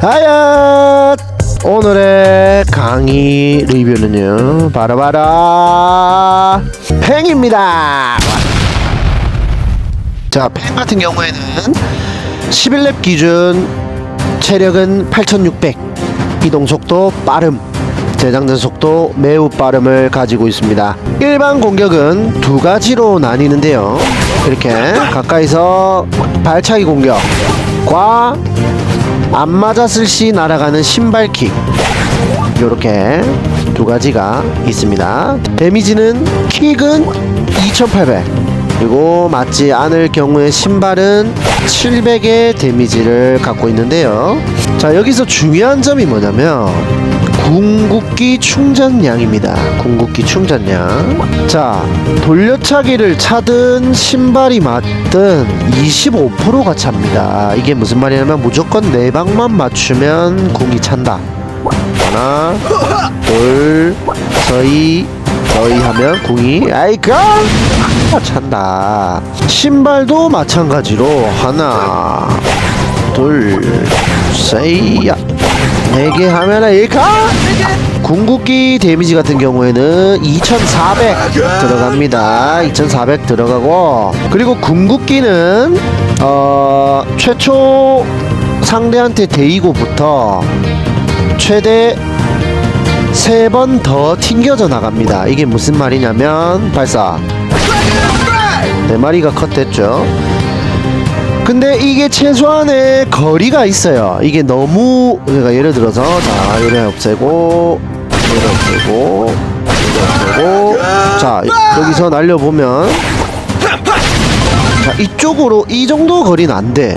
하얏! 오늘의 강의 리뷰는요 바로바로 팽입니다. 자팽 같은 경우에는 11렙 기준 체력은 8600 이동속도 빠름 재장전 속도 매우 빠름을 가지고 있습니다. 일반 공격은 두 가지로 나뉘는데요. 이렇게 가까이서 발차기 공격과 안 맞았을 시 날아가는 신발킥. 요렇게 두 가지가 있습니다. 데미지는 킥은 2800 그리고 맞지 않을 경우에 신발은 700의 데미지를 갖고 있는데요. 자 여기서 중요한 점이 뭐냐면 궁극기 충전량입니다. 궁극기 충전량. 자 돌려차기를 차든 신발이 맞든 25%가 찹니다. 이게 무슨 말이냐면 무조건 네 방만 맞추면 궁이 찬다. 하나 둘 서희 서희 하면 궁이 아이고 찬다. 신발도 마찬가지로 하나 둘셋야. 네개 하면은 일카 궁극기 데미지 같은 경우에는 2400 들어갑니다. 2400 들어가고 그리고 궁극기는 어 최초 상대한테 데이고부터 최대 세 번 더 튕겨져 나갑니다. 이게 무슨 말이냐면 발사 네 마리가 컷됐죠. 근데 이게 최소한의 거리가 있어요. 이게 너무 그러니까 예를 들어서 자 얘네 없애고 얘네 없애고 얘네 없애고 자 여기서 날려보면 자 이쪽으로 이 정도 거리는 안 돼.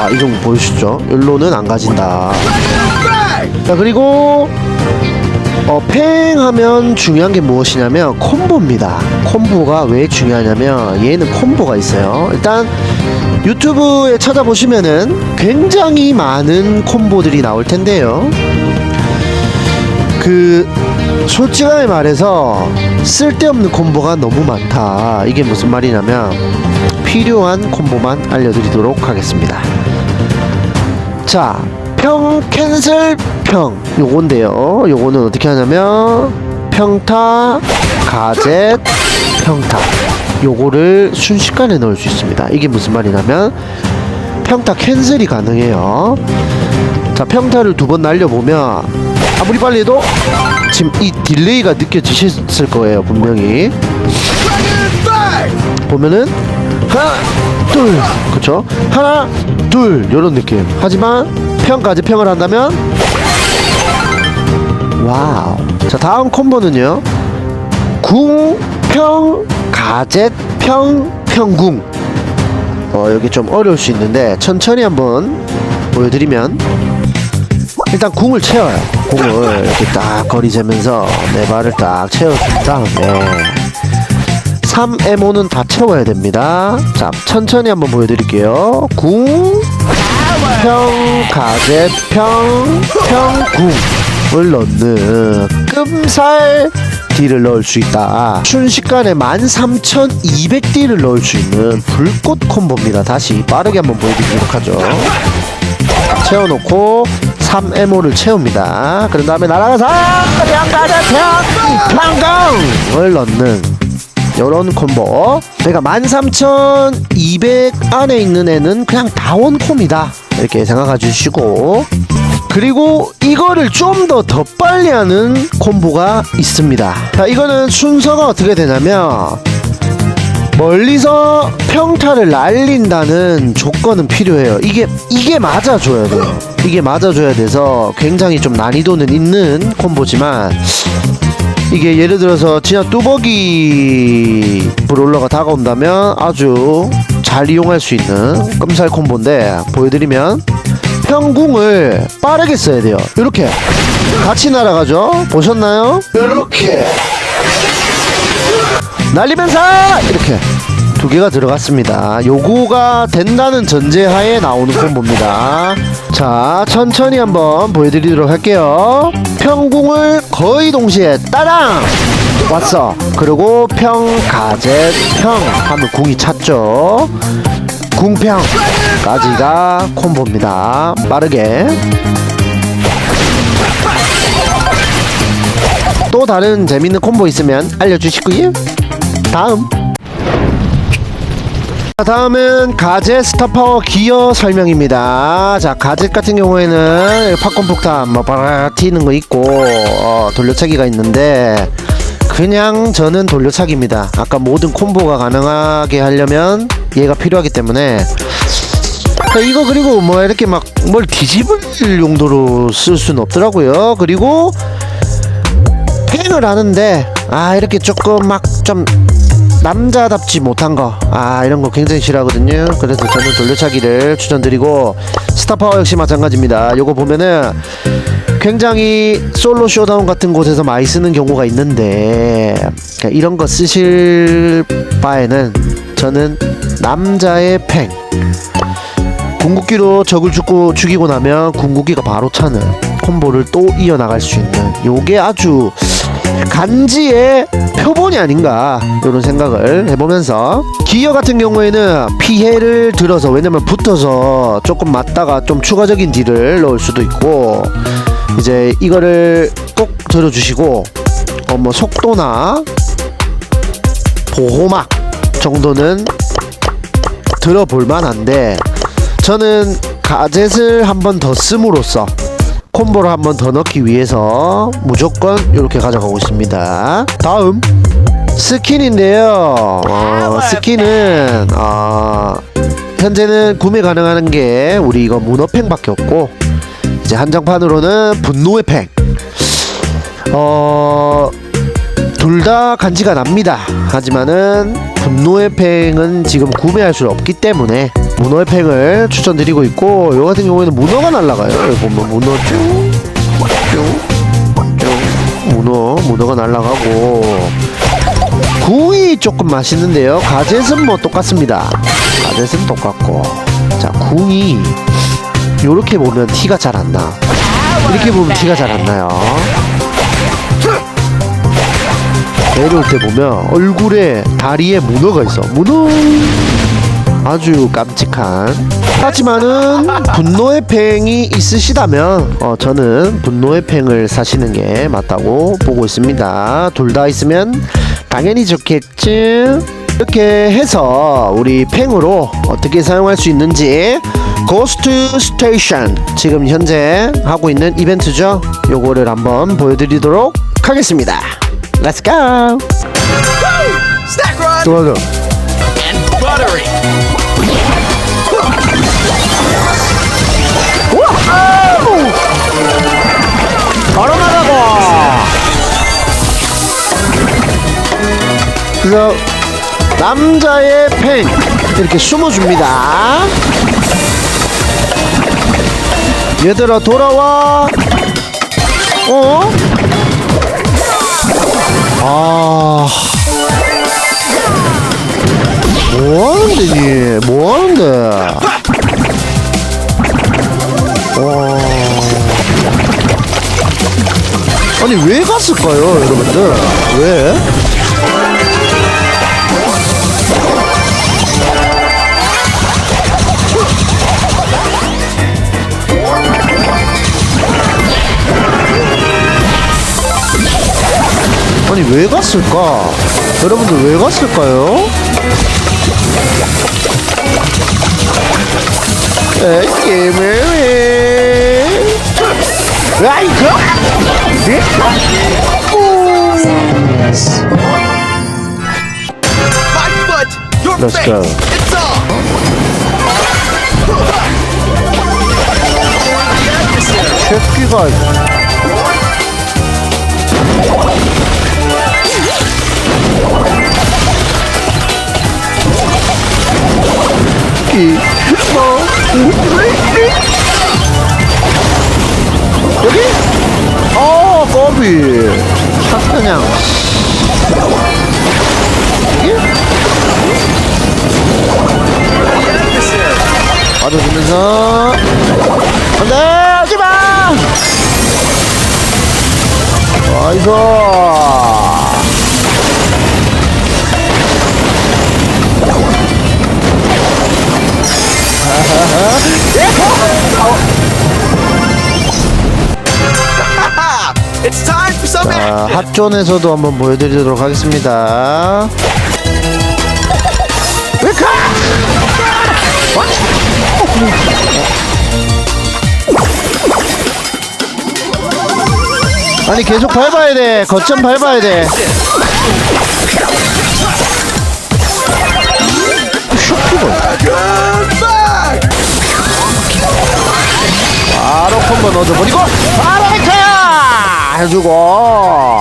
아 이 정도 보이시죠? 일로는 안 가진다. 자 그리고 어, 팽하면 중요한 게 무엇이냐면 콤보입니다. 콤보가 왜 중요하냐면 얘는 콤보가 있어요. 일단 유튜브에 찾아보시면은 굉장히 많은 콤보들이 나올 텐데요. 그 솔직하게 말해서 쓸데없는 콤보가 너무 많다. 이게 무슨 말이냐면 필요한 콤보만 알려드리도록 하겠습니다. 자, 평 캔슬 평 요건데요. 요거는 어떻게 하냐면 평타 가젯 평타 요거를 순식간에 넣을 수 있습니다. 이게 무슨 말이냐면 평타 캔슬이 가능해요. 자, 평타를 두 번 날려보면 아무리 빨리 해도 지금 이 딜레이가 느껴지셨을 거예요, 분명히. 보면은 하나, 둘, 그쵸? 하나, 둘, 요런 느낌. 하지만 평까지 평을 한다면 와우. 자, 다음 콤보는요. 궁, 평, 가젯, 평, 평궁. 어, 여기 좀 어려울 수 있는데 천천히 한번 보여드리면 일단 궁을 채워요. 궁을 이렇게 딱 거리 재면서 네 발을 딱 채워준 다음에 3M5는 다 채워야 됩니다. 자, 천천히 한번 보여드릴게요. 궁, 평, 가젯, 평, 평궁을 넣는 끔살 딜을 넣을 수 있다. 순식간에 13,200딜을 넣을 수 있는 불꽃 콤보입니다. 다시 빠르게 한번 보여드리도록 하죠. 채워놓고 3MO를 채웁니다. 그런 다음에 날아가서 평강을 넣는 요런 콤보 그러니까 13,200 안에 있는 애는 그냥 다원콤이다 이렇게 생각해 주시고 그리고 이거를 좀 더 더 빨리 하는 콤보가 있습니다 자 이거는 순서가 어떻게 되냐면 멀리서 평타를 날린다는 조건은 필요해요. 이게 이게 맞아줘야 돼요. 이게 맞아줘야 돼서 굉장히 좀 난이도는 있는 콤보지만 이게 예를 들어서 진짜 뚜벅이 브롤러가 다가온다면 아주 잘 이용할 수 있는 끔살 콤보인데 보여드리면 평궁을 빠르게 써야 돼요. 이렇게 같이 날아가죠. 보셨나요? 이렇게 날리면서 이렇게 두 개가 들어갔습니다. 요거가 된다는 전제하에 나오는 콤보입니다. 자, 천천히 한번 보여드리도록 할게요. 평궁을 거의 동시에 따랑 왔어. 그리고 평, 가젯, 평 하면 궁이 찼죠. 궁평까지가 콤보입니다. 빠르게. 또 다른 재밌는 콤보 있으면 알려주시고요. 다음. 자, 다음은 가젯 스타파워 기어 설명입니다. 자, 가젯 같은 경우에는 팝콘 폭탄 뭐 바라 튀는 거 있고 어, 돌려차기가 있는데 그냥 저는 돌려차기입니다. 아까 모든 콤보가 가능하게 하려면 얘가 필요하기 때문에 자, 이거 그리고 뭐 이렇게 막 뭘 뒤집을 용도로 쓸 수는 없더라고요. 그리고 팽을 하는데 아 이렇게 조금 막좀 남자답지 못한 거, 아 이런 거 굉장히 싫어하거든요. 그래서 저는 돌려차기를 추천드리고 스타파워 역시 마찬가지입니다. 요거 보면은 굉장히 솔로 쇼다운 같은 곳에서 많이 쓰는 경우가 있는데 그러니까 이런 거 쓰실 바에는 저는 남자의 팽 궁극기로 적을 죽고 죽이고 나면 궁극기가 바로 차는 콤보를 또 이어나갈 수 있는 요게 아주 간지의 표본이 아닌가 이런 생각을 해보면서 기어 같은 경우에는 피해를 들어서 왜냐면 붙어서 조금 맞다가 좀 추가적인 딜을 넣을 수도 있고 이제 이거를 꼭 들어주시고 어 뭐 속도나 보호막 정도는 들어볼 만한데 저는 가젯을 한 번 더 씀으로써 콤보를 한 번 더 넣기 위해서 무조건 이렇게 가져가고 있습니다. 다음 스킨인데요. 어, 스킨은 어, 현재는 구매 가능한 게 우리 이거 문어팽밖에 없고 이제 한정판으로는 분노의 팽. 어, 둘 다 간지가 납니다. 하지만은 분노의 팽은 지금 구매할 수 없기 때문에 문어의 팽을 추천드리고 있고 요 같은 경우에는 문어가 날라가요. 여기 보면 문어 쭉쭉쭉 문어 문어가 날라가고 구이 조금 맛있는데요. 가젯은 뭐 똑같습니다. 가젯은 똑같고 자 궁이 요렇게 보면 티가 잘 안 나. 이렇게 보면 티가 잘 안 나요. 내려올 때 보면 얼굴에 다리에 문어가 있어. 문어. 아주 깜찍한. 하지만은 분노의 팽이 있으시다면 어, 저는 분노의 팽을 사시는 게 맞다고 보고 있습니다. 둘 다 있으면 당연히 좋겠지. 이렇게 해서 우리 팽으로 어떻게 사용할 수 있는지 고스트 스테이션 지금 현재 하고 있는 이벤트죠. 요거를 한번 보여드리도록 하겠습니다. Let's go. Snack run 좋아요. and buttery. 남자의 팽 이렇게 숨어줍니다. 얘들아 돌아와. 어? 아. 아니 왜 갔을까? 여러분들 왜 갔을까요? 에이 왜 아이고 Let's go. 새끼가 이 뭐? 여기? 어, 거비. 샷 그냥. 여기? 맞아주면서 안돼 하지마 나이스 핫존에서도 한번 보여드리도록 하겠습니다. 아니 계속 밟아야 돼. 거점 밟아야 돼. Goodbye! 바로 콤보 넣어줘버리고 바로 헤카야 해주고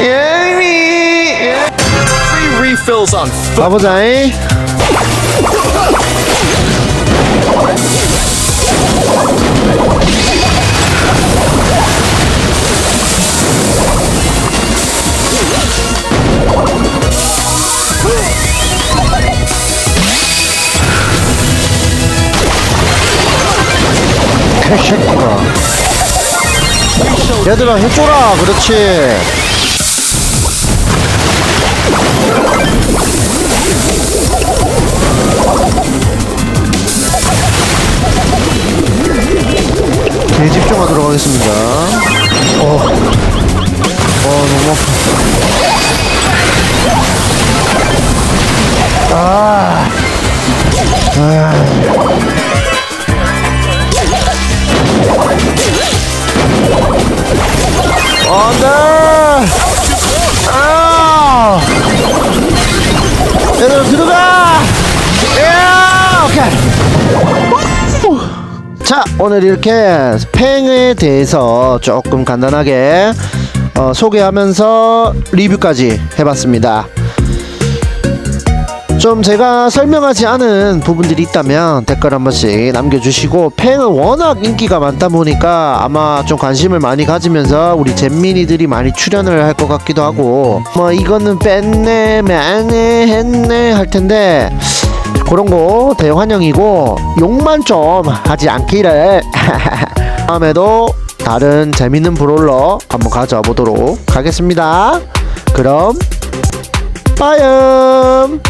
예미 Free refills on food. 가보자잉 개새끼가 얘들아 해줘라. 그렇지. 대집중하도록 하겠습니다. 어, 어 너무 아파. 아, 아, 오늘 이렇게 팽에 대해서 조금 간단하게 어, 소개하면서 리뷰까지 해봤습니다. 좀 제가 설명하지 않은 부분들이 있다면 댓글 한 번씩 남겨주시고 팽은 워낙 인기가 많다 보니까 아마 좀 관심을 많이 가지면서 우리 잼민이들이 많이 출연을 할 것 같기도 하고 뭐 이거는 뺐네 매네 했네 할 텐데 그런 거 대환영이고 욕만 좀 하지 않기를. 다음에도 다른 재밌는 브롤러 한번 가져보도록 하겠습니다. 그럼 빠염